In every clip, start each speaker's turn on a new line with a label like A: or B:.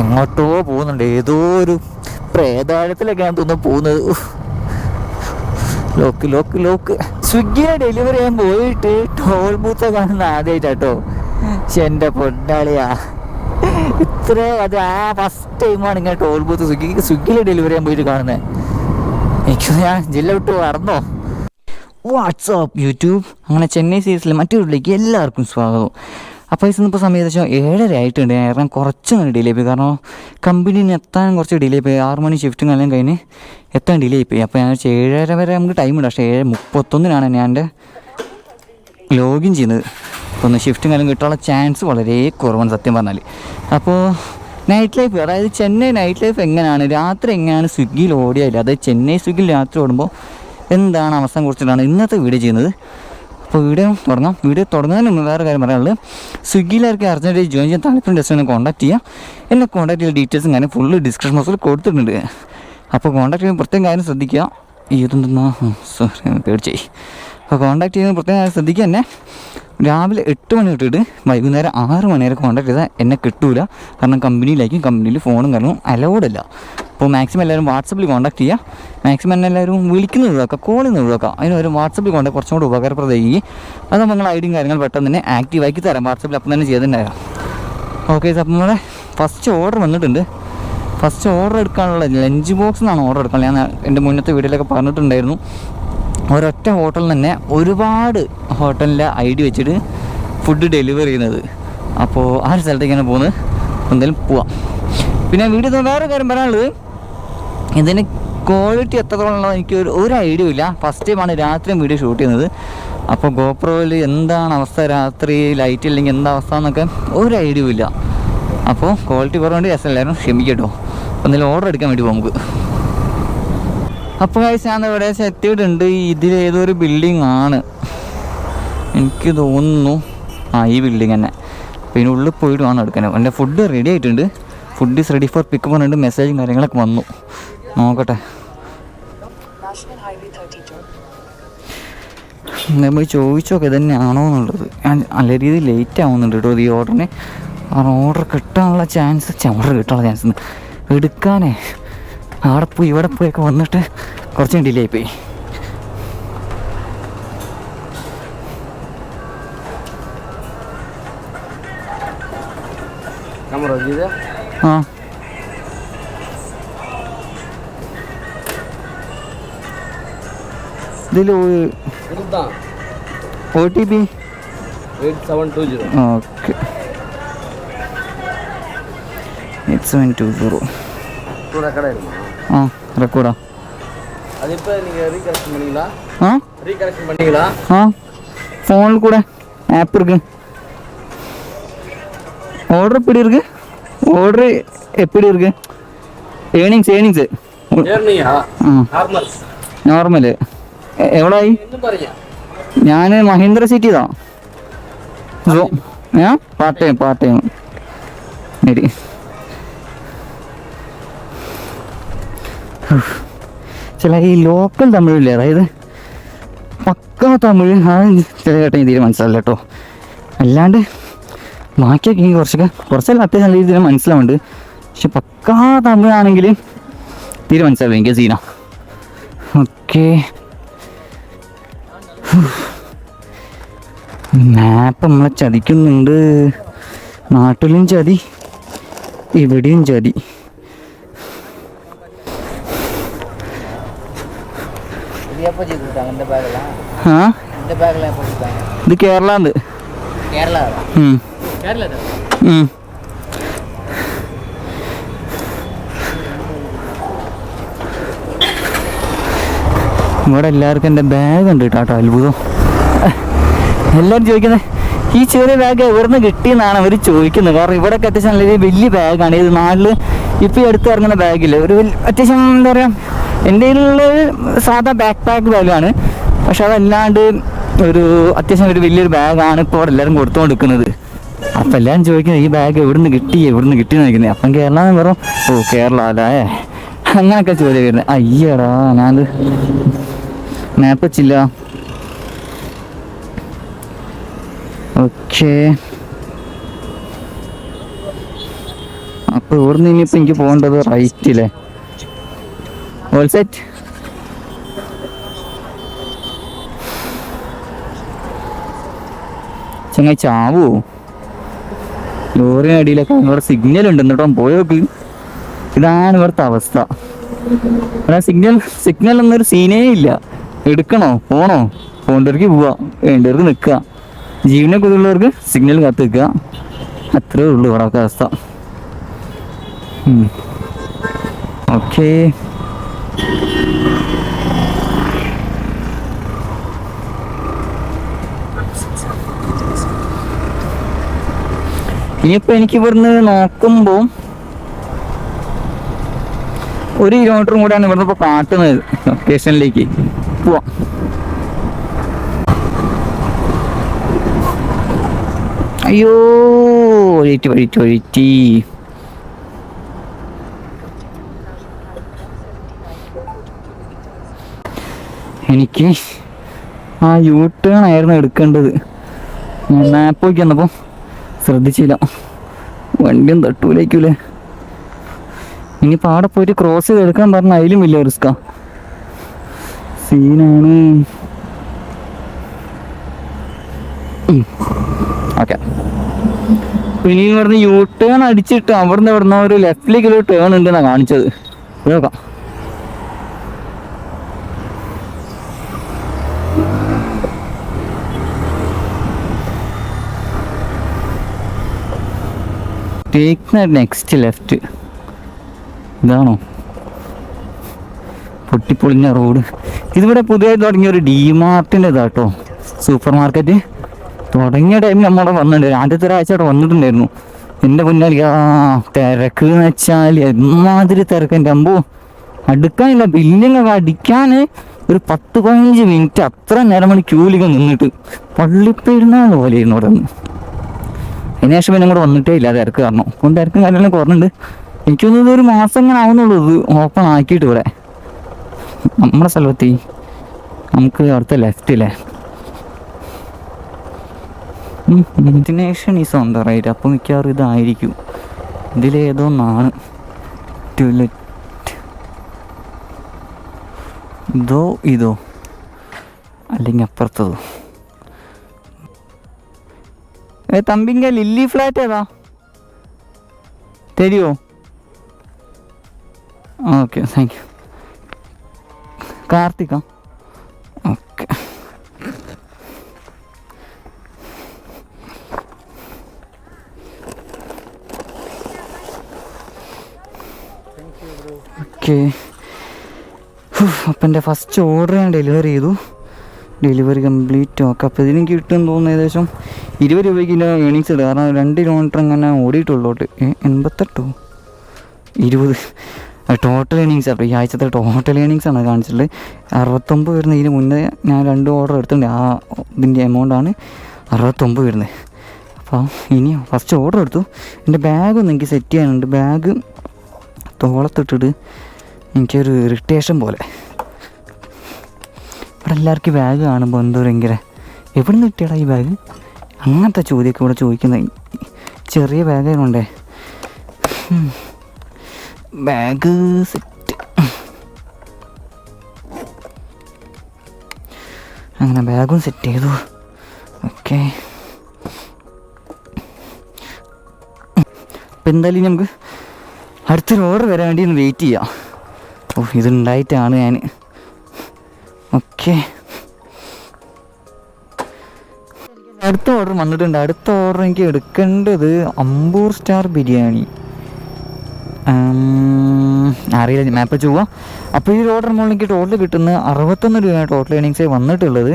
A: എങ്ങോട്ടോ പോകുന്നുണ്ട്. ഏതോ ഒരു പ്രേതാഴത്തിലൊക്കെയാണ് തോന്നുന്നു പോകുന്നത്. ലോക്ക് ലോക്ക് ലോക്ക് സ്വിഗ്ഗിയെ ഡെലിവറി ചെയ്യാൻ പോയിട്ട് ടോൾ ബൂത്ത് കാണുന്ന ആദ്യമായിട്ടാട്ടോ പക്ഷെ എന്റെ പൊന്നാളിയാ. ഇത്ര അത് ആ ഫസ്റ്റ് ടൈമാണ് ഇങ്ങനെ ടോൾ ബൂത്ത് സ്വിഗ്ഗി സ്വിഗ്ഗിയിൽ ഡെലിവറി ചെയ്യാൻ പോയിട്ട് കാണുന്നത്. എനിക്ക് ഞാൻ ജില്ല വിട്ട് മറന്നോ. വാട്സാപ്പ് യൂട്യൂബ് അങ്ങനെ ചെന്നൈ സീരീസിലെ മറ്റൊരു എല്ലാവർക്കും സ്വാഗതം. അപ്പോൾ ഇത് ഇന്നിപ്പോൾ സമയം ഏകദേശം ഏഴര ആയിട്ടുണ്ട്. ഞാൻ ഇറങ്ങാൻ കുറച്ച് ഡിലേ പോയി. കാരണം കമ്പനിയിൽ നിന്ന് എത്താൻ കുറച്ച് ഡിലേ പോയി. ആറ് മണി ഷിഫ്റ്റും എല്ലാം കഴിഞ്ഞ് എത്താൻ ഡിലേ പോയി. അപ്പോൾ ഞാൻ വിചാരിച്ചു ഏഴര വരെ നമുക്ക് ടൈം ഉണ്ട് പക്ഷേ ഏഴ് മുപ്പത്തൊന്നിനാണ് ഞാൻ എന്റെ ലോഗിൻ ചെയ്യുന്നത്. അപ്പോൾ ഒന്ന് ഷിഫ്റ്റും കാലം കിട്ടാനുള്ള ചാൻസ് വളരെ കുറവാണ് സത്യം പറഞ്ഞാൽ അപ്പോൾ നൈറ്റ് ലൈഫ് അതായത് ചെന്നൈ നൈറ്റ് ലൈഫ് എങ്ങനെയാണ് രാത്രി എങ്ങനെയാണ് സ്വിഗ്ഗിയിൽ ഓടിയായില്ല അതായത് ചെന്നൈ സ്വിഗ്ഗിയിൽ രാത്രി ഓടുമ്പോൾ എന്താണ് അവസ്ഥ കുറിച്ചിട്ടാണ് ഇന്നത്തെ വീഡിയോ ചെയ്യുന്നത്. അപ്പോൾ വീഡിയോ തുടങ്ങാം. വീഡിയോ തുടങ്ങുന്നതിന് മുമ്പ് വേറെ കാര്യം പറയാനുള്ളത്. സ്വിഗ്ഗിയിലായിരിക്കും അർജന്റായി ജോയിൻ ചെയ്യാൻ താല്പര്യം ജസ്റ്റ് ഒന്ന് കോൺടാക്ട് ചെയ്യാം. എന്നെ കോൺടാക്ട് ചെയ്ത ഡീറ്റെയിൽസും കാര്യം ഫുള്ള് ഡിസ്ക്രിപ്ഷൻ ബോക്സിൽ കൊടുത്തിട്ടുണ്ട്. അപ്പോൾ കോൺടാക്ട് ചെയ്യുമ്പോൾ പ്രത്യേകം കാര്യം ശ്രദ്ധിക്കുക. ഇതെന്തെന്നാ സോറി പേടിച്ചേ അപ്പോൾ കോൺടാക്ട് ചെയ്യുന്നത് പ്രത്യേകം കാര്യം ശ്രദ്ധിക്കുക തന്നെ രാവിലെ എട്ട് മണി തൊട്ടിട്ട് വൈകുന്നേരം ആറ് മണി വരെ കോൺടാക്ട് ചെയ്താൽ എന്നെ കിട്ടൂല. കാരണം കമ്പനിയിലേക്കും കമ്പനിയിൽ ഫോണും കാര്യങ്ങളും അലൗഡ് അല്ല. അപ്പോൾ മാക്സിമം എല്ലാവരും വാട്സപ്പിൽ കോൺടാക്ട് ചെയ്യുക. മാക്സിമം എന്നെ എല്ലാവരും വിളിക്കുന്നത് ഒഴിവാക്കുക കോൾ നിന്ന് ഒഴിവാക്കുക അതിന് ഒരു വാട്സപ്പിൽ കോൺടാക്ട് കുറച്ചും കൂടി ഉപകാരപ്രദമായി അത് നമ്മൾ നിങ്ങളുടെ ഐഡിയും കാര്യങ്ങൾ പെട്ടെന്ന് തന്നെ ആക്റ്റീവ് ആക്കി തരാം. വാട്സപ്പിൽ അപ്പം തന്നെ ചെയ്തിട്ടുണ്ടാകാം ഓക്കെ അപ്പം നമ്മുടെ ഫസ്റ്റ് ഓർഡർ വന്നിട്ടുണ്ട്. ഫസ്റ്റ് ഓർഡർ എടുക്കാനുള്ള ലഞ്ച് ബോക്സ് എന്നാണ് ഓർഡർ എടുക്കാൻ ഞാൻ എന്റെ മുന്നത്തെ വീഡിയോയിലൊക്കെ പറഞ്ഞിട്ടുണ്ടായിരുന്നു. ഒരൊറ്റ ഹോട്ടലിൽ തന്നെ ഒരുപാട് ഹോട്ടലിന്റെ ഐ ഡി വെച്ചിട്ട് ഫുഡ് ഡെലിവറി ചെയ്യുന്നത്. അപ്പോൾ ആ ഒരു സ്ഥലത്തേക്കാണ് പോകുന്നത്. എന്തായാലും പോവാം. പിന്നെ വീഡിയോ വേറെ കാര്യം പറയാനുള്ളത്. ഇതിന് ക്വാളിറ്റി എത്രത്തോളം എനിക്ക് ഒരു ഐഡിയ ഇല്ല. ഫസ്റ്റ് ടൈമാണ് രാത്രി വീഡിയോ ഷൂട്ട് ചെയ്യുന്നത്. അപ്പോൾ ഗോപ്രോയിൽ എന്താണ് അവസ്ഥ? രാത്രി ലൈറ്റ് ഇല്ലെങ്കിൽ എന്താ അവസ്ഥ എന്നൊക്കെ ഒരു ഐഡിയ ഇല്ല. അപ്പോൾ ക്വാളിറ്റി കുറവുണ്ട്. എസ് എല്ലാവരും ക്ഷമിക്കട്ടോ. എന്തെങ്കിലും ഓർഡർ എടുക്കാൻ വേണ്ടി പോകും നമുക്ക്. അപ്പോൾ കഴിച്ച് ഞാൻ ഇവിടെ എത്തിയിട്ടുണ്ട്. ഇതിൽ ഏതൊരു ബിൽഡിംഗ് ആണ്? എനിക്ക് തോന്നുന്നു ആ ഈ ബിൽഡിംഗ് തന്നെ. അപ്പോൾ ഇതിനുള്ളിൽ പോയിട്ട് വേണം എടുക്കാൻ. എന്റെ ഫുഡ് റെഡി ആയിട്ടുണ്ട്. Food is ready for pick പറഞ്ഞിട്ട് മെസ്സേജും കാര്യങ്ങളൊക്കെ വന്നു. നോക്കട്ടെ. നമ്മൾ ചോദിച്ചൊക്കെ ഇതന്നെയാണോ എന്നുള്ളത് നല്ല രീതിയിൽ ലേറ്റ് ആവുന്നുണ്ട് കേട്ടോ ഈ ഓർഡറിന് ആ ഓർഡർ കിട്ടാനുള്ള ചാൻസ് ഓർഡർ കിട്ടാനുള്ള ചാൻസ് എടുക്കാനേ. അവിടെ പോയി ഇവിടെ പോയൊക്കെ വന്നിട്ട് കുറച്ച് ഡിലേ ആയിപ്പോയി. ആ. ഇതിൽ O T P okay eight seven two zero ஆ ரெக்கார்டா
B: அது இப்போ நீங்கள் ரீகரெக்ஷன் பண்ணீங்களா
A: ஆ
B: ரீகரெக்ஷன் பண்ணீங்களா
A: ஆ ஃபோனில் கூட ஆப் இருக்கு ஆர்டர் எப்படி இருக்கு ஆர்டர் எப்படி இருக்கு ஏர்னிங்ஸ் ஏர்னிங்ஸ்
B: நார்மல்
A: நார்மல் എവിടായി? ഞാൻ മഹീന്ദ്ര സിറ്റിതാ ഏ? പാർട്ട് ടൈം പാർട്ട് ടൈം ശരി. ചില ഈ ലോക്കൽ തമിഴില്ലേ? അതായത് പക്ക തമിഴ്. ആ ചില ചേട്ടൻ ഇതിൽ മനസ്സിലല്ല കേട്ടോ. അല്ലാണ്ട് ബാക്കിയൊക്കെ എനിക്ക് കുറച്ചൊക്കെ കുറച്ചല്ല അത്യാവശ്യം നല്ല രീതിയിൽ മനസ്സിലാവുന്നുണ്ട്. പക്ഷെ പക്കാ തമിഴാണെങ്കിൽ തീരെ മനസ്സിലാവില്ല. എനിക്ക് സീന. ഓക്കേ. മാപ്പ് നമ്മളെ ചതിക്കുന്നുണ്ട്. നാട്ടിലും ചതി ഇവിടെയും ചതി. ഇത്
C: കേരള?
A: കേരള ഇവിടെ എല്ലാവർക്കും എന്റെ ബാഗ് ഉണ്ട് കേട്ടോ അത്ഭുതം. എല്ലാവരും ചോദിക്കുന്നത് ഈ ചെറിയ ബാഗ് എവിടുന്ന് കിട്ടിയെന്നാണ് അവർ ചോദിക്കുന്നത് കാരണം ഇവിടെ അത്യാവശ്യം നല്ല വലിയ ബാഗാണ് ഇത് നാട്ടിൽ ഇപ്പോൾ ഈ അടുത്ത് ഇറങ്ങുന്ന ബാഗില്ല ഒരു അത്യാവശ്യം എന്താ പറയുക എന്റെ കയ്യിലുള്ള സാധാ ബാക്ക് പാക്ക് ബാഗാണ് പക്ഷെ അതല്ലാണ്ട് ഒരു അത്യാവശ്യം ഒരു വലിയൊരു ബാഗാണ് ഇപ്പോൾ അവിടെ എല്ലാവരും കൊടുത്തുകൊണ്ടിരിക്കുന്നത് അപ്പം എല്ലാവരും ചോദിക്കുന്നത് ഈ ബാഗ് എവിടുന്ന് കിട്ടി? എവിടുന്ന് കിട്ടി? എന്ന് അപ്പം കേരള എന്ന് പറയും ഓ കേരള അല്ലേ? അങ്ങനെയൊക്കെ ചോദ്യം വരുന്നത് അയ്യടാ ഞാനത് മാപ്പ് വെച്ചില്ല. ഓക്കെ അപ്പൊ അപ്പോൾ ഇവിടുന്ന് ഇനിയിപ്പോൾ എനിക്ക് പോകേണ്ടത് റൈറ്റില്ലേ ഓൾ സെറ്റ് ചങ്ങായി ചാവോ? ലോറിനടിയിലൊക്കെ ഇവിടെ സിഗ്നൽ ഉണ്ട്. എന്നിട്ടോ പോയോക്ക് ഇതാണ് ഇവിടുത്തെ അവസ്ഥ. സിഗ്നൽ സിഗ്നൽ എന്നൊരു സീനേ ഇല്ല. എടുക്കണോ? പോണോ? പോണ്ടവർക്ക് പോവാ. വേണ്ടവർക്ക് നിൽക്കുക ജീവനെ കൊതുള്ളവർക്ക് സിഗ്നൽ കാത്ത് നിൽക്കുക അത്രേ ഉള്ളൂ ഇവിടെ അവസ്ഥ. ഓക്കേ. ഇനിയിപ്പോ എനിക്ക് ഇവിടുന്ന് നോക്കുമ്പോ ഒരു കിലോമീറ്ററും കൂടെയാണ് ഇവിടുന്ന് ഇപ്പൊ കാട്ടുന്നത് ലൊക്കേഷനിലേക്ക് പോവാം. അയ്യോ ഒഴിറ്റി ഒഴിറ്റി ഒഴിറ്റി. എനിക്ക് ആ യൂ ടേൺ ആയിരുന്നു എടുക്കേണ്ടത്. മാപ്പ് നോക്കി വന്നപ്പോൾ ശ്രദ്ധിച്ചില്ല. വണ്ടിയും തട്ടൂലേക്കൂലേ. ഇനിയിപ്പോൾ അവിടെ പോയിട്ട് ക്രോസ് ചെയ്ത് എടുക്കാൻ പറഞ്ഞ അതിലും വലിയ റിസ്ക്കാ സീനാണ് ഓക്കെ പിന്നെ പറഞ്ഞ് യൂ ടേൺ അടിച്ചിട്ട് അവിടുന്ന് ഇവിടുന്ന് ഒരു ലെഫ്റ്റിലേക്ക് ഒരു ടേൺ ഉണ്ടെന്നാണ് കാണിച്ചത്. നോക്കാം. ടേക്ക് നെക്സ്റ്റ് ലെഫ്റ്റ് ഇതാണോ? പൊട്ടിപ്പൊളിഞ്ഞ റോഡ്. ഇതിവിടെ പുതിയതായി തുടങ്ങിയ ഒരു ഡിമാർട്ടിന്റെ ഇതാട്ടോ. സൂപ്പർ മാർക്കറ്റ് തുടങ്ങിയ ടൈമിൽ നമ്മളവിടെ വന്നിട്ടുണ്ട്. ആദ്യത്തെ ഒരാഴ്ച അവിടെ വന്നിട്ടുണ്ടായിരുന്നു. എന്റെ മുന്നിൽ ആ തിരക്ക് എന്ന് വെച്ചാൽ എന്മാതിരി തിരക്ക്. എന്റെ അമ്പോ അടുക്കാനില്ല. ബില്ലിങ്ങൊക്കെ അടിക്കാൻ ഒരു പത്ത് പതിനഞ്ച് മിനിറ്റ് അത്ര നേരം മണി ക്യൂലിങ്ങ് നിന്നിട്ട്. പള്ളിപ്പെരുന്നാൾ പോലെയായിരുന്നു അവിടെ നിന്ന്. അതിന് ശേഷം പിന്നെ കൂടെ വന്നിട്ടേ ഇല്ല. തിരക്ക് കാരണം. അപ്പം തിരക്കും കാര്യങ്ങളും കുറഞ്ഞിട്ടുണ്ട്. എനിക്കൊന്നും ഒരു മാസം ഇങ്ങനെ ആവുന്നുള്ളൂ. ഇത് ഓപ്പൺ ആക്കിയിട്ട് ഇവിടെ. നമ്മുടെ സ്ഥലത്തി നമുക്ക് അവിടുത്തെ ലെഫ്റ്റില്ലേ destination is on the right അപ്പോൾ മിക്കവാറും ഇതായിരിക്കും. ഇതിലേതോ ഒന്നാണ് ടുലറ്റ് ഇതോ ഇതോ. അല്ലെങ്കിൽ അപ്പുറത്തതോ. ഏ തമ്പിങ്ക ലില്ലി ഫ്ലാറ്റ് ഏതാ? തരുമോ okay thank you Karthika. Okay. Okay. അപ്പം എന്റെ ഫസ്റ്റ് ഓർഡർ ഞാൻ ഡെലിവറി ചെയ്തു. ഡെലിവറി കംപ്ലീറ്റ് ഓക്കെ അപ്പോൾ ഇതിന് കിട്ടും തോന്നുന്നു ഏകദേശം ഇരുപത് രൂപയ്ക്ക് കിലോ ഏണിങ്സ് ഇടുക. കാരണം രണ്ട് കിലോമീറ്റർ അങ്ങനെ ഓടിയിട്ടുള്ളോട്ട് എൺപത്തെട്ടോ? ഇരുപത്. ടോട്ടൽ ഏണിങ്സ് അപ്പോൾ ഈ ആഴ്ചത്തെ ടോട്ടൽ ഏണിങ്സ് ആണ് കാണിച്ചിട്ടുള്ളത്. അറുപത്തൊമ്പത് വരുന്നത് ഇതിന് മുന്നേ ഞാൻ രണ്ട് ഓർഡർ എടുത്തിട്ടുണ്ട്. ആ ഇതിന്റെ എമൗണ്ടാണ് അറുപത്തൊമ്പത് വരുന്നത്. അപ്പോൾ ഇനി ഫസ്റ്റ് ഓർഡർ എടുത്തു. എന്റെ ബാഗ് എനിക്ക് സെറ്റ് ചെയ്യാനുണ്ട്. ബാഗ് തോളത്തിട്ടിട്ട് എനിക്കൊരു ഇറിറ്റേഷൻ പോലെ. ഇവിടെ എല്ലാവർക്കും ബാഗ് കാണുമ്പോൾ എന്തോ ഭയങ്കര എവിടെ നിന്ന് കിട്ടിയടാ ഈ ബാഗ് അങ്ങനത്തെ ചോദ്യമൊക്കെ ഇവിടെ ചോദിക്കുന്നത് ചെറിയ ബാഗായതുകൊണ്ടേ ബാഗ് സെറ്റ്. അങ്ങനെ ബാഗും സെറ്റ് ചെയ്തു. ഓക്കെ. അപ്പം എന്തായാലും നമുക്ക് അടുത്തൊരു ഓർഡർ വരാൻ വേണ്ടി ഒന്ന് വെയിറ്റ് ചെയ്യാം. ഓ ഇതുണ്ടായിട്ടാണ് ഞാൻ ഓക്കെ. അടുത്ത ഓർഡർ വന്നിട്ടുണ്ട്. അടുത്ത ഓർഡർ എനിക്ക് എടുക്കേണ്ടത് അമ്പൂർ സ്റ്റാർ ബിരിയാണി. അറിയില്ല മാപ്പ് പോവാം. അപ്പോൾ ഈ റോഡ് എനിക്ക് ടോട്ടൽ കിട്ടുന്ന അറുപത്തൊന്ന് രൂപയാണ് ടോട്ടൽ ഏണിങ്സ് വന്നിട്ടുള്ളത്.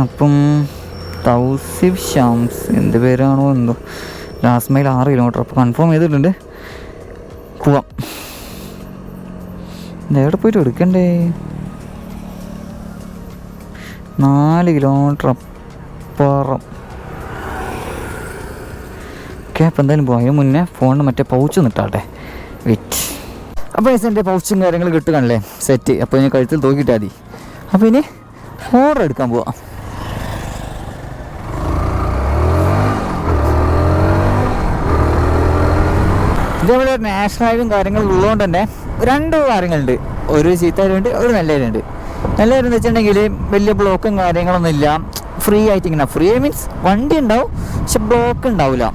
A: അപ്പം തൗസിഫ് ഷാംസ് എന്ത് പേരാണോ എന്തോ. ലാസ്റ്റ് മൈൽ ആറ് കിലോമീറ്റർ അപ്പോൾ കൺഫേം ചെയ്തിട്ടുണ്ട്. പോവാം. എവിടെ പോയിട്ട് എടുക്കണ്ടേ? നാല് കിലോമീറ്റർ അപ്പുറം. ഓക്കെ അപ്പം എന്തായാലും പോയി? മുന്നേ ഫോണിന് മറ്റേ പൗച്ച് നിട്ടാട്ടെ. വിറ്റ് അപ്പോൾ എന്റെ പൗച്ചും കാര്യങ്ങൾ കിട്ടുകയാണല്ലേ സെറ്റ് അപ്പോൾ ഞാൻ കഴുത്തിൽ തൂക്കിയിട്ടാൽ മതി. അപ്പോൾ ഇനി ഓർഡർ എടുക്കാൻ പോവാം. ഇതേപോലെ നാഷണൽ ഹൈവേയും കാര്യങ്ങളും ഉള്ളതുകൊണ്ട് തന്നെ രണ്ട് കാര്യങ്ങളുണ്ട്. ഒരു ചീത്തരുണ്ട് ഒരു നല്ലവരുണ്ട്. നല്ലവരെന്ന് വെച്ചിട്ടുണ്ടെങ്കിൽ വലിയ ബ്ലോക്കും കാര്യങ്ങളൊന്നും ഇല്ല. ഫ്രീ ആയിട്ട് ഇങ്ങനെ ഫ്രീ മീൻസ് വണ്ടി ഉണ്ടാവും പക്ഷെ ബ്ലോക്ക് ഉണ്ടാവില്ല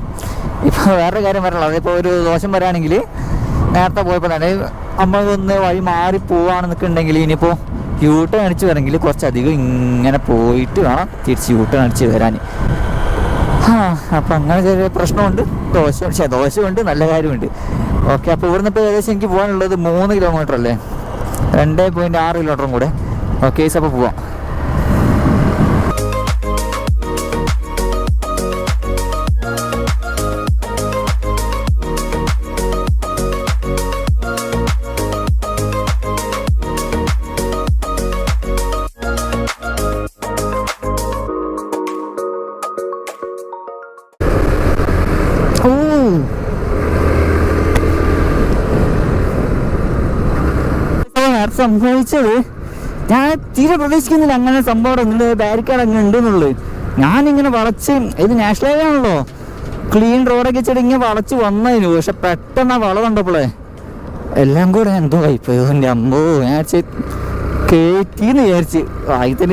A: ഇപ്പോൾ വേറൊരു കാര്യം പറയാനുള്ളത് ഇപ്പോൾ ഒരു ദോഷം വരാണെങ്കിൽ നേരത്തെ പോയപ്പോൾ തന്നെ ഒന്ന് വഴി മാറി പോവാണെന്നൊക്കെ ഉണ്ടെങ്കിൽ ഇനിയിപ്പോൾ യൂ ടേൺ അടിച്ച് വരണമെങ്കിൽ കുറച്ചധികം ഇങ്ങനെ പോയിട്ട് വേണം തിരിച്ച് യൂ ടേൺ അടിച്ച് വരാൻ അപ്പം അങ്ങനെ ചെറിയ പ്രശ്നമുണ്ട്. ദോഷം പക്ഷേ ദോഷമുണ്ട്. നല്ല കാര്യമുണ്ട്. ഓക്കെ അപ്പോൾ ഇവിടുന്ന് ഇപ്പോൾ ഏകദേശം എനിക്ക് പോകാനുള്ളത് മൂന്ന് കിലോമീറ്റർ അല്ലേ? രണ്ട് പോയിന്റ് ആറ് കിലോമീറ്ററും കൂടെ. ഓക്കെ അപ്പോൾ പോവാം. സംഭവിച്ചത്? ഞാൻ തീരെ പ്രതീക്ഷിക്കുന്നില്ല അങ്ങനെ സംഭവം ഉണ്ട് ബാരിക്കേഡ് അങ്ങനെ ഉണ്ടെന്നുള്ളത് ഞാനിങ്ങനെ വളച്ച് ഇത് നാഷണൽ ഹൈവേ ആണല്ലോ. ക്ലീൻ റോഡൊക്കെ ഇങ്ങനെ വളച്ച് വന്നതിന് പക്ഷെ പെട്ടെന്ന് ആ എല്ലാം കൂടെ എന്തോ ആയിപ്പോയോ. എന്റെ അമ്മോ ഞാൻ വിചാരിച്ച് കയറ്റിന്ന് വിചാരിച്ച്. ആദ്യത്തിൽ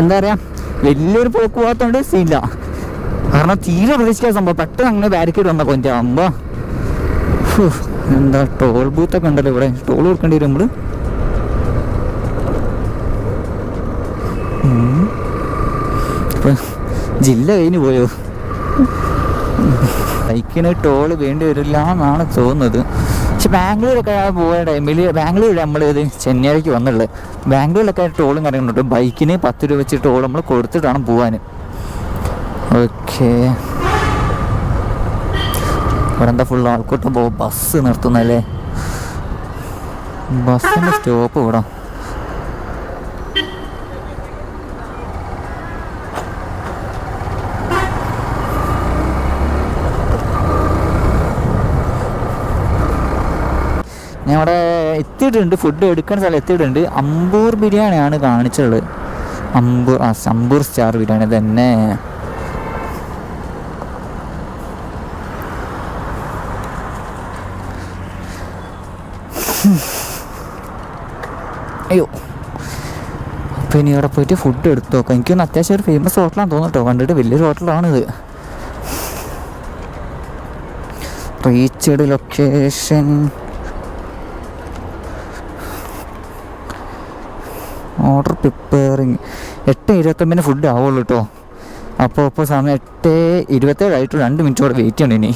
A: എന്താ പറയുക വലിയൊരു പോക്ക് പോകാത്തോണ്ട് സീല കാരണം തീരെ പ്രതീക്ഷിക്കാൻ സംഭവം. പെട്ടെന്ന് അങ്ങനെ ബാരിക്കേഡ് വന്നപ്പോൾ എന്റെ അമ്മ എന്താ ടോൾ ബൂത്തൊക്കെ ഉണ്ടല്ലോ ഇവിടെ. ടോൾ കൊടുക്കേണ്ടി വരും നമ്മൾ. ജില്ല കഴിഞ്ഞു പോയോ? ബൈക്കിന് ടോൾ വേണ്ടി വരില്ല എന്നാണ് തോന്നുന്നത്. പക്ഷെ ബാംഗ്ലൂരൊക്കെ പോയ ടൈമിൽ ബാംഗ്ലൂർ നമ്മൾ ഇത് ചെന്നൈക്ക് വന്നുള്ളത് ബാംഗ്ലൂരിലൊക്കെ ടോളും കാര്യങ്ങളുണ്ട്. ബൈക്കിന് പത്ത് രൂപ വെച്ച് ടോൾ നമ്മൾ കൊടുത്തിട്ടാണ് പോവാൻ ഓക്കെ. ഇവിടെ ഫുൾ ആൾക്കൂട്ടം? പോകും ബസ് നിർത്തുന്നല്ലേ? ബസ്സിന്റെ സ്റ്റോപ്പ് ഇവിടെ ഞാൻ അവിടെ എത്തിയിട്ടുണ്ട്. ഫുഡ് എടുക്കുന്ന സ്ഥലം എത്തിയിട്ടുണ്ട്. അമ്പൂർ ബിരിയാണിയാണ് കാണിച്ചുള്ളത് അമ്പൂർ ആ അമ്പൂർ സ്റ്റാർ ബിരിയാണി തന്നെ. അയ്യോ. അപ്പോൾ ഇനി ഇവിടെ പോയിട്ട് ഫുഡ് എടുത്തു നോക്കാം. എനിക്കൊന്ന് അത്യാവശ്യം ഒരു ഫേമസ് ഹോട്ടലാണെന്ന് തോന്നുന്നു കണ്ടിട്ട് വലിയൊരു ഹോട്ടലാണിത് റീച്ചഡ് ലൊക്കേഷൻ ഓർഡർ പ്രിപ്പയറിങ് എട്ട് ഇരുപത്തൊമ്പതിന് ഫുഡ് ആവുള്ളൂ കേട്ടോ അപ്പോൾ ഇപ്പോൾ സമയം എട്ട് ഇരുപത്തേഴ് ആയിട്ട് രണ്ട് മിനിറ്റ് കൂടെ വെയിറ്റ് ചെയ്യണം ഇനി.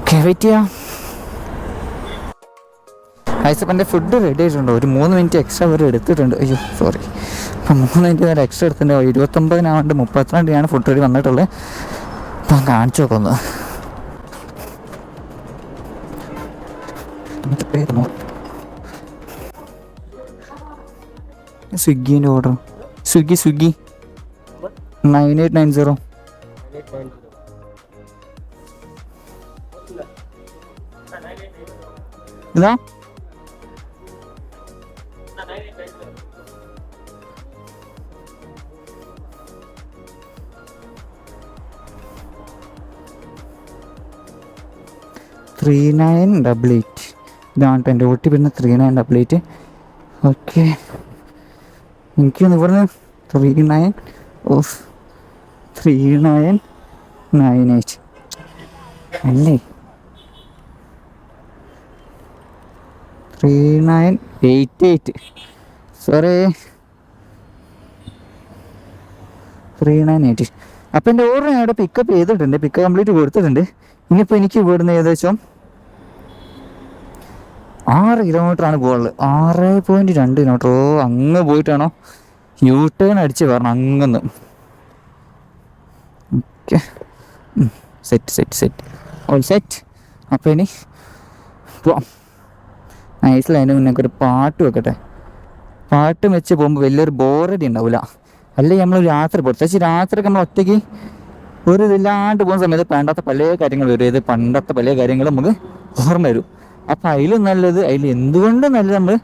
A: ഓക്കെ വെയിറ്റ് ചെയ്യാം. ഐസപ്പ് എന്റെ ഫുഡ് റെഡി ആയിട്ടുണ്ട്. ഒരു മൂന്ന് മിനിറ്റ് എക്സ്ട്രാ വരെ എടുത്തിട്ടുണ്ട്. അയ്യോ സോറി അപ്പം മൂന്ന് മിനിറ്റ് നേരം എക്സ്ട്രാ എടുത്തിട്ടുണ്ട്. ഇരുപത്തൊമ്പതിനാണ്ട് മുപ്പത്തിരണ്ടിനാണ് ഫുഡ് റെഡി വന്നിട്ടുള്ളത്. അപ്പം കാണിച്ചു നോക്കുന്നു സ്വിഗ്ഗിന്റെ order Swiggy Swiggy. Nine eight nine zero. ഇതാ. ത്രീ നയൻ ഡബിൾ എയ്റ്റ് ഇതാണ് കേട്ടോ എന്റെ ഒ ടി പിന്നെ three nine double eight okay എനിക്ക് ഇവിടുന്ന് three nine of three nine nine eight അല്ലേ? Three nine eight eight sorry three nine eight അപ്പം എന്റെ ഓർഡർ ഞാൻ ഇവിടെ പിക്കപ്പ് ചെയ്തിട്ടുണ്ട്. പിക്കപ്പ് കംപ്ലീറ്റ് കൊടുത്തിട്ടുണ്ട്. ഇനിയിപ്പോൾ എനിക്ക് ഇവിടുന്ന് ഏകദേശം ആറ് കിലോമീറ്റർ ആണ് പോകുള്ളത് ആറ് പോയിന്റ് രണ്ട് കിലോമീറ്റർ ഓ അങ്ങ് പോയിട്ടാണോ? യൂ ടേൺ അടിച്ച് വരണം അങ്ങന്ന്. Okay set set set all set അപ്പോൾ ഇനി പോവാം. നൈസിൽ അതിന്റെ മുന്നേ ഒരു പാട്ട് വെക്കട്ടെ. പാട്ട് വെച്ച് പോകുമ്പോൾ വലിയൊരു ബോറടി ഉണ്ടാവില്ല അല്ലെങ്കിൽ നമ്മൾ രാത്രി പോകും പക്ഷേ രാത്രിയൊക്കെ നമ്മൾ ഒറ്റയ്ക്ക് ഒരു ഇതില്ലാണ്ട് പോകുന്ന സമയത്ത് വേണ്ടാത്ത പല കാര്യങ്ങൾ വരും. ഇത് പണ്ടത്തെ പല കാര്യങ്ങളും നമുക്ക് ഓർമ്മ വരും. അപ്പം അതിൽ നല്ലത് അതിൽ എന്തുകൊണ്ട് നല്ലത് നമ്മൾ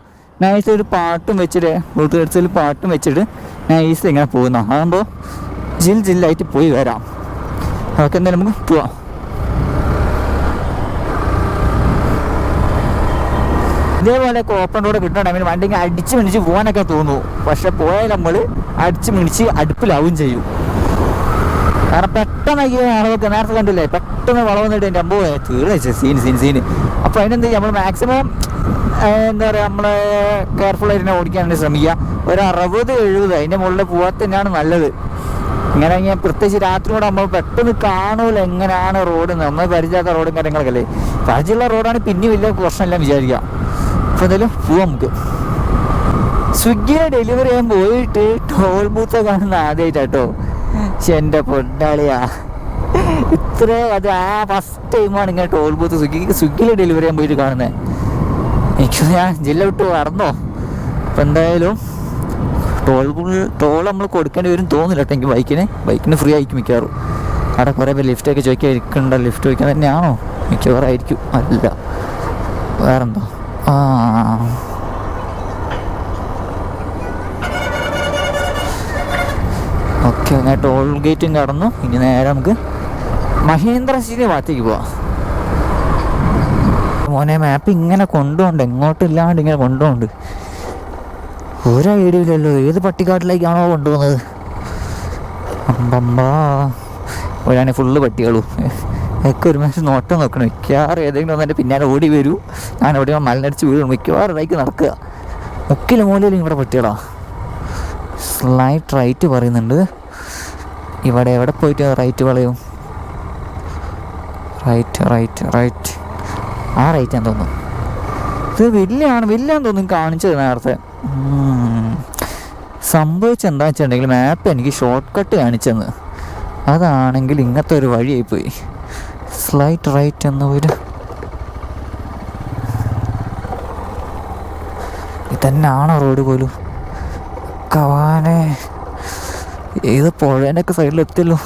A: നൈസ് ഒരു പാട്ടും വെച്ചിട്ട് ബ്ലൂട്ടൂത്ത് പാട്ടും വെച്ചിട്ട് നൈസ് ഇങ്ങനെ പോകുന്നു. അതാകുമ്പോൾ ജിൽ ജില്ലായിട്ട് പോയി വരാം. അതൊക്കെ എന്തായാലും നമുക്ക് പോവാം. ഇതേപോലെ ഓപ്പൺ റോഡ് കിട്ടുന്ന ടൈമിൽ വണ്ടി ഇങ്ങനെ അടിച്ച് മിണിച്ച് പോകാനൊക്കെ തോന്നുന്നു. പക്ഷെ പോയാൽ നമ്മൾ അടിച്ച് മിണിച്ച് അടുപ്പിലാവും ചെയ്യും. കാരണം പെട്ടെന്ന് ഈ അളവൊക്കെ നേരത്തെ കണ്ടില്ലേ? പെട്ടെന്ന് വളവ് വന്നിട്ട് എന്റെ അമ്പോ തീർച്ച സീൻ സീൻ സീൻ അപ്പോൾ അതിനെന്ത് നമ്മൾ മാക്സിമം എന്താ പറയുക നമ്മൾ കെയർഫുൾ ആയിട്ട് ഓടിക്കാൻ വേണ്ടി ശ്രമിക്കുക. ഒരു അറുപത് എഴുപത് അതിന്റെ മുകളിൽ പോകാൻ തന്നെയാണ് നല്ലത്. ഇങ്ങനെ ഇങ്ങനെ പ്രത്യേകിച്ച് രാത്രി കൂടെ നമ്മൾ പെട്ടെന്ന് കാണൂല എങ്ങനെയാണ് റോഡ് നമ്മൾ പരിചയമില്ലാത്ത റോഡും കാര്യങ്ങളൊക്കെ അല്ലേ? പരിചയമുള്ള റോഡാണ് പിന്നെ വലിയ പ്രശ്നമില്ല വിചാരിക്കുക. അപ്പോൾ എന്തായാലും പോവാം നമുക്ക്. സ്വിഗ്ഗിയെ ഡെലിവറി ചെയ്യാൻ പോയിട്ട് ടോൾ ബൂത്ത് കാണുന്ന ആദ്യമായിട്ടാട്ടോ. എന്റെ പൊന്നാളിയാ. ഇത്ര അത് ആ ഫസ്റ്റ് ടൈമാണ് ഇങ്ങനെ ടോൾ ബൂത്ത് സ്വിഗ്ഗി സ്വിഗ്ഗിയിൽ ഡെലിവറി ചെയ്യാൻ പോയിട്ട് കാണുന്നത് എനിക്ക് ഞാൻ ജില്ല വിട്ട് മറന്നോ? അപ്പം എന്തായാലും ടോൾ ടോൾ നമ്മൾ കൊടുക്കേണ്ടി വരും തോന്നില്ല കേട്ടോ എനിക്ക് ബൈക്കിന് ബൈക്കിന് ഫ്രീ ആയിരിക്കും മിക്കവാറും. അവിടെ കുറേ പേര് ലിഫ്റ്റൊക്കെ ചോദിക്കാൻ ഇരിക്കണ്ട ലിഫ്റ്റ് ചോദിക്കാൻ തന്നെയാണോ? മിക്കവാറും ആയിരിക്കും. അല്ല. വേറെന്തോ? ആ. ഓക്കെ അങ്ങനെ ടോൾ ഗേറ്റും കടന്നു. ഇനി നേരെ നമുക്ക് മഹേന്ദ്ര സിറ്റി ഭാഗത്തേക്ക് പോവാം. മോനെ മാപ്പ് ഇങ്ങനെ കൊണ്ടുപോണ്ട് എങ്ങോട്ടില്ലാണ്ട് ഇങ്ങനെ കൊണ്ടുപോണ്ട് ഒരു ഐഡിയ ഇല്ലല്ലോ. ഏത് പട്ടിക്കാട്ടിലേക്കാണോ കൊണ്ടുപോകുന്നത്? അമ്പമ്പാ. ഒരാണെ ഫുള്ള് പട്ടികളും. ഒക്കെ ഒരു മനുഷ്യൻ നോട്ടം നോക്കണം. മിക്കവാറും ഏതെങ്കിലും ഒന്ന് എന്റെ പിന്നാലെ ഓടി വരൂ. ഞാൻ എവിടെയോ മലനടിച്ച് വീഴും. മിക്കവാറും ഇടയ്ക്ക് നടക്കുക. മുക്കിലും മൂലയിലും ഇവിടെ പട്ടികളാ. സ്ലൈറ്റ് റൈറ്റ് പറയുന്നുണ്ട്. ഇവിടെ എവിടെ പോയിട്ട് റൈറ്റ് വളയും റൈറ്റ് റൈറ്റ് റൈറ്റ് ആ റൈറ്റ് ഞാൻ തോന്നുന്നു. ഇത് വലിയാണ് വലിയാന്ന് തോന്നുന്നു. കാണിച്ചത് നേരത്തെ. സംഭവിച്ച എന്താ വെച്ചിട്ടുണ്ടെങ്കിൽ മാപ്പ് എനിക്ക് ഷോർട്ട് കട്ട് കാണിച്ചെന്ന്. അതാണെങ്കിൽ ഇങ്ങനത്തെ ഒരു വഴിയായി പോയി സ്ലൈറ്റ് റൈറ്റ് എന്ന് ഒരു ഇതന്നെയാണോ റോഡ് പോലും? കവാനെ ഏത് പുഴേനൊക്കെ സൈഡിൽ എത്തിയല്ലോ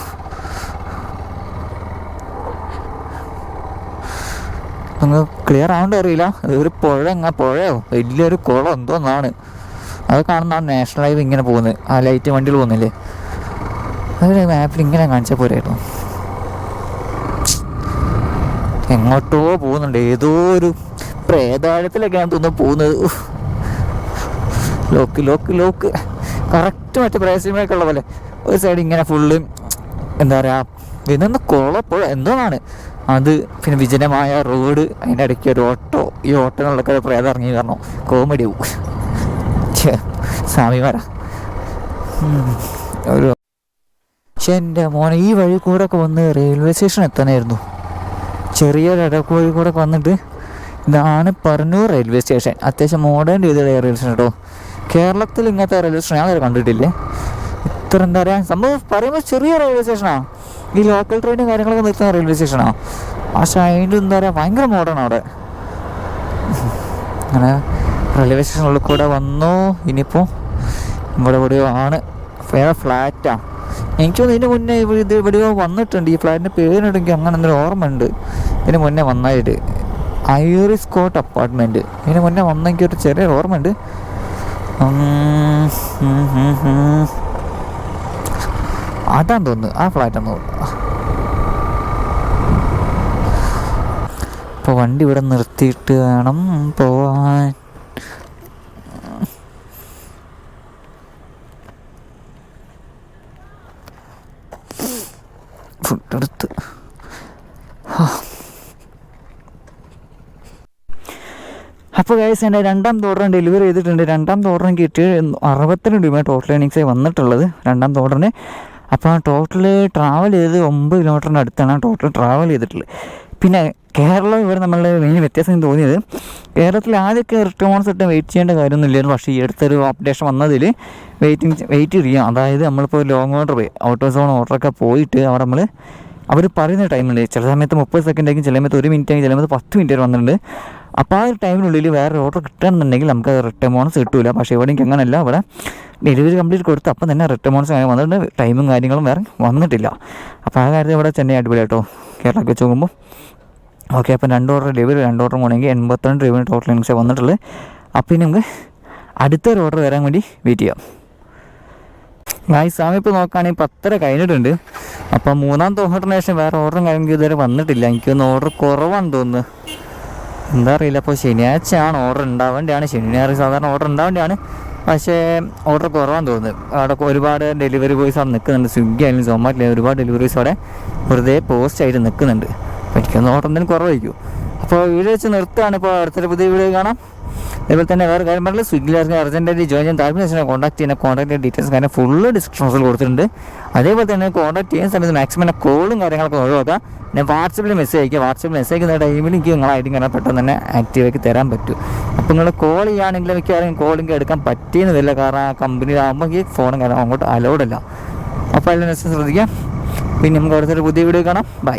A: നിങ്ങൾ ക്ലിയർ ആവേണ്ട അറിയില്ല. ഒരു പുഴ എങ്ങ? പുഴയോ? വലിയൊരു കുളം എന്തോന്നാണ് അത് കാണുന്നതാണ് നാഷണൽ ഹൈവേ ഇങ്ങനെ പോകുന്നത് ആ ലൈറ്റ് വണ്ടിയിൽ പോകുന്നില്ലേ? അത് മാപ്പിൽ ഇങ്ങനെ കാണിച്ചാൽ പോരായിരുന്നു എങ്ങോട്ടോ പോകുന്നുണ്ട്. ഏതോ ഒരു പ്രേതാഴത്തിലൊക്കെയാണ് തോന്നുന്നു പോകുന്നത്. Lock lock lock. കറക്റ്റ് മറ്റേ പ്രേസിമൊക്കെ ഉള്ള പോലെ ഒരു സൈഡ് ഇങ്ങനെ ഫുള്ള് എന്താ പറയുക ഇതൊന്ന് കുളപ്പോൾ എന്തോന്നാണ്. അത് പിന്നെ വിജനമായ റോഡ് അതിന്റെ ഇടയ്ക്ക് ഒരു ഓട്ടോ ഈ ഓട്ടോകളിലൊക്കെ പ്രേതം ഇറങ്ങി കാരണം കോമഡി ആവും. സ്വാമിമാരാ ഒരു പക്ഷെ എന്റെ മോനെ ഈ വഴി കൂടെ ഒക്കെ വന്ന് റെയിൽവേ സ്റ്റേഷൻ എത്താനായിരുന്നു. ചെറിയൊരു ഇടക്കോഴി കൂടെ ഒക്കെ വന്നിട്ട് ഇതാണ് പറഞ്ഞൂർ റെയിൽവേ സ്റ്റേഷൻ അത്യാവശ്യം മോഡേൺ രീതിയിലുള്ള റെയിൽവേ സ്റ്റേഷൻ കേട്ടോ കേരളത്തിൽ ഇങ്ങനത്തെ റെയിൽവേ സ്റ്റേഷൻ ഞാൻ കണ്ടിട്ടില്ലേ? ഇത്ര എന്താ പറയുക സംഭവം പറയുമ്പോൾ ചെറിയ റെയിൽവേ സ്റ്റേഷനാണ് ഈ ലോക്കൽ ട്രെയിനും കാര്യങ്ങളൊക്കെ നിർത്തുന്ന റെയിൽവേ സ്റ്റേഷനാണ് പക്ഷെ അതിന്റെ എന്താ പറയുക ഭയങ്കര മോഡേൺ അവിടെ. അങ്ങനെ റെയിൽവേ സ്റ്റേഷനുള്ളിൽ കൂടെ വന്നു. ഇനിയിപ്പോൾ ഇവിടെ എവിടെയോ ആണ്. വേറെ ഫ്ലാറ്റാണ് എനിക്ക് ഇതിന് മുന്നേ ഇത് എവിടെയോ വന്നിട്ടുണ്ട്. ഈ ഫ്ലാറ്റിന്റെ പേരിടെങ്കിൽ അങ്ങനെ എന്തൊരു ഓർമ്മ ഉണ്ട് ഇതിന് മുന്നേ വന്നായിട്ട്. ഐറിസ് കോട്ട് അപ്പാർട്ട്മെന്റ് ഇതിന് മുന്നേ വന്നെങ്കിൽ ഒരു ചെറിയ ഓർമ്മ ഉണ്ട് അതാന്ന് തോന്നുന്നു. ആ ഫ്ലാറ്റാന്ന് തോന്നുന്നു അപ്പോൾ വണ്ടി ഇവിടെ നിർത്തിയിട്ട് വേണം പോവാൻ ഫുഡ് എടുത്ത് അപ്പോൾ ഗൈസ് എന്റെ രണ്ടാം ഓർഡർ ഡെലിവറി ചെയ്തിട്ടുണ്ട്. രണ്ടാം എനിക്ക് കിട്ടിയ അറുപത്തിരണ്ട് രൂപ ടോട്ടൽ ഏണിങ്സായി വന്നിട്ടുള്ളത്. രണ്ടാം ഓർഡറിന് അപ്പോൾ ടോട്ടൽ ട്രാവൽ ചെയ്ത് ഒമ്പത് കിലോമീറ്ററിന്റെ അടുത്താണ് ടോട്ടൽ ട്രാവൽ ചെയ്തിട്ടുള്ളത്. പിന്നെ കേരളം ഇവിടെ നമ്മളുടെ മെയിൻ വ്യത്യാസം തോന്നിയത് കേരളത്തിൽ ആദ്യമൊക്കെ റിട്ടേൺസ് ഇട്ട് വെയിറ്റ് ചെയ്യേണ്ട കാര്യമൊന്നുമില്ലായിരുന്നു പക്ഷേ ഈ അടുത്തൊരു അപ്ഡേഷൻ വന്നതിൽ വെയിറ്റിംഗ് വെയിറ്റ് ചെയ്യാം. അതായത് നമ്മളിപ്പോൾ ലോങ് ഓർഡർ പോയി ഔട്ട് ഓഫ് സോൺ ഓർഡറൊക്കെ പോയിട്ട് അവിടെ നമ്മൾ അവർ പറയുന്ന ടൈമുണ്ട് ചില സമയത്ത് മുപ്പത് സെക്കൻഡ് ആയിരിക്കും ചില സമയത്ത് ഒരു മിനിറ്റ് ആയിരിക്കും ചില സമയത്ത് പത്ത് മിനിറ്റ് വരെ വന്നിട്ടുണ്ട്. അപ്പോൾ ആ ഒരു ടൈമിനുള്ളിൽ വേറെ ഓർഡർ കിട്ടണമെന്നുണ്ടെങ്കിൽ നമുക്ക് റിട്ടേൺ ബോണസ് കിട്ടൂല. പക്ഷേ ഇവിടെ എനിക്ക് അങ്ങനെയല്ല അവിടെ ഡെലിവറി കംപ്ലീറ്റ് കൊടുത്ത് അപ്പം തന്നെ റിട്ടേൺ ബോണസ് അങ്ങനെ വന്നിട്ടുണ്ട്. ടൈമും കാര്യങ്ങളും വേറെ വന്നിട്ടില്ല. അപ്പോൾ ആ കാര്യത്തിൽ ഇവിടെ ചെന്നൈ അടിപൊളി കേട്ടോ കേരളത്തിൽ വെച്ച് നോക്കുമ്പോൾ ഓക്കെ അപ്പം രണ്ട് ഓർഡർ ഡെലിവറി രണ്ട് ഓർഡർ പോകണമെങ്കിൽ എൺപത്തിരണ്ട് രൂപയാണ് ടോട്ടൽ ഇൻക്സ് വന്നിട്ടുള്ളത്. അപ്പോൾ ഇനി നമുക്ക് അടുത്തൊരു ഓർഡർ വരാൻ വേണ്ടി വെയിറ്റ് ചെയ്യാം. ഗായ് സമയം ഇപ്പോൾ നോക്കുകയാണെങ്കിൽ പത്തര കഴിഞ്ഞിട്ടുണ്ട്. അപ്പോൾ മൂന്നാം ഓർഡറിന് ശേഷം വേറെ ഓർഡറും കാര്യങ്ങൾ ഇതുവരെ വന്നിട്ടില്ല. എനിക്കൊന്ന് ഓർഡർ കുറവാണെന്ന് തോന്നുന്നു. എന്താ അറിയില്ല. അപ്പോൾ ശനിയാഴ്ചയാണ് ഓർഡർ ഉണ്ടാവേണ്ടതാണ് ശനി ഞായർ സാധാരണ ഓർഡർ ഉണ്ടാവേണ്ടതാണ് പക്ഷേ ഓർഡർ കുറവാന്ന് തോന്നുന്നത് അവിടെ ഒരുപാട് ഡെലിവറി ബോയ്സ് അവിടെ നിൽക്കുന്നുണ്ട്. സ്വിഗ്ഗി ആയാലും സൊമാറ്റോ ഒരുപാട് ഡെലിവറി ബോയ്സ് അവിടെ വെറുതെ പോസ്റ്റ് ആയിട്ട് നിൽക്കുന്നുണ്ട്. എനിക്കൊന്ന് ഓർഡർ എന്തെങ്കിലും കുറവായിരിക്കും. അപ്പോൾ വീഡിയോ വെച്ച് നിർത്തുകയാണ്. ഇപ്പോൾ അടുത്തൊരു പുതിയ വീഡിയോ കാണാം. അതേപോലെ തന്നെ വേറെ കാര്യം പറഞ്ഞാൽ സ്വിഗ്ഗിലാർക്ക് അർജന്റായിട്ട് ജോയിൻ ചെയ്യാൻ താല്പര്യം കോൺടാക്ട് ചെയ്യുന്ന കോൺടാക്ട് ഡീറ്റെയിൽസ് കാര്യം ഫുള്ള് ഡിസ്ക്രിപ്ഷൻ ബോക്സിൽ കൊടുത്തിട്ടുണ്ട്. അതേപോലെ തന്നെ കോൺടാക്ട് ചെയ്യുന്ന സമയത്ത് മാക്സിമം കോളും കാര്യങ്ങളൊക്കെ ഒഴിവാക്കുക. ഞാൻ വാട്സപ്പിൽ മെസ്സേജ് അയക്കുക. വാട്സപ്പിൽ മെസ്സേജ് അയക്കുന്ന ടൈമിൽ എനിക്ക് നിങ്ങളെ ഐഡിയും കാരണം പെട്ടെന്ന് തന്നെ ആക്റ്റീവ് ആക്കി തരാൻ പറ്റും. അപ്പോൾ നിങ്ങൾ കോൾ ചെയ്യുകയാണെങ്കിൽ ആരെങ്കിലും കോളിങ് എടുക്കാൻ പറ്റിയെന്നില്ല. കാരണം ആ കമ്പനിയിലാകുമ്പോൾ ഈ ഫോണും കാര്യം അങ്ങോട്ട് അലൗഡ് അല്ല. അപ്പോൾ മെസ്സേജ് ശ്രദ്ധിക്കാം പിന്നെ നമുക്ക് അടുത്തൊരു പുതിയ വീഡിയോ കാണാം. ബൈ